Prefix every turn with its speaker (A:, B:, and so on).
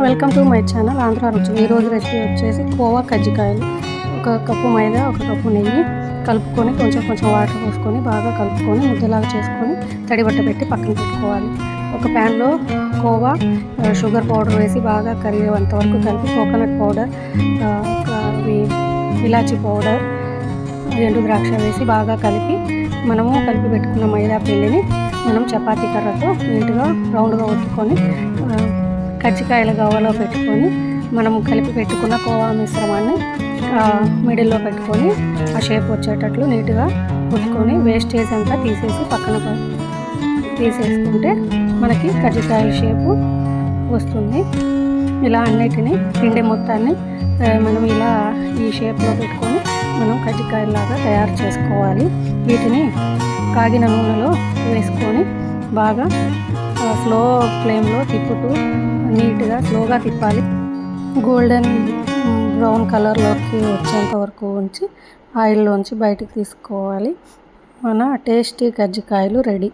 A: Welcome to my channel Andhra Ruchulu ఈరోజు recipe వచ్చేసి కోవా కజ్జికాయలు ఒక కప్పు మైదా ఒక కప్పు నెయ్యి కలుపుకొని కొంచెం కొంచెం వాటర్ పోసుకొని బాగా కలుపుకొని ముద్దలాగా చేసుకొని తడి బట్ట పెట్టి పక్కన పెట్టుకోవాలి. ఒక ప్యాన్లో కోవా షుగర్ పౌడర్ వేసి బాగా కరిగేంత వరకు కలిపి కోకోనట్ పౌడర్ ఆ, ఇలాచీ పౌడర్ ఎండు ద్రాక్ష వేసి బాగా కలిపి మనము కలిపి పెట్టుకున్న మైదా పిండిని మనం చపాతీ కర్రతో నీట్గా రౌండ్గా ఒత్తుకొని కజ్జికాయల గవ్వలో పెట్టుకొని మనం కలిపి పెట్టుకున్న కోవా మిశ్రమాన్ని మిడిల్లో పెట్టుకొని ఆ షేప్ వచ్చేటట్లు నీట్గా ఒత్తుకొని వేస్టేజ్ అంతా తీసేసి పక్కన తీసేసుకుంటే మనకి కజ్జికాయల షేపు వస్తుంది. ఇలా అన్నిటిని పిండి మొత్తాన్ని మనం ఇలా ఈ షేప్లో పెట్టుకొని మనం కజ్జికాయలాగా తయారు చేసుకోవాలి. వీటిని కాగిన నూనెలో వేసుకొని బాగా స్లో ఫ్లేమ్లో తిప్పుతూ నీట్గా స్లోగా తిప్పాలి. గోల్డెన్ బ్రౌన్ కలర్లోకి వచ్చేంత వరకు ఉంచి ఆయిల్లోంచి బయటికి తీసుకోవాలి. మన టేస్టీ కజ్జికాయలు రెడీ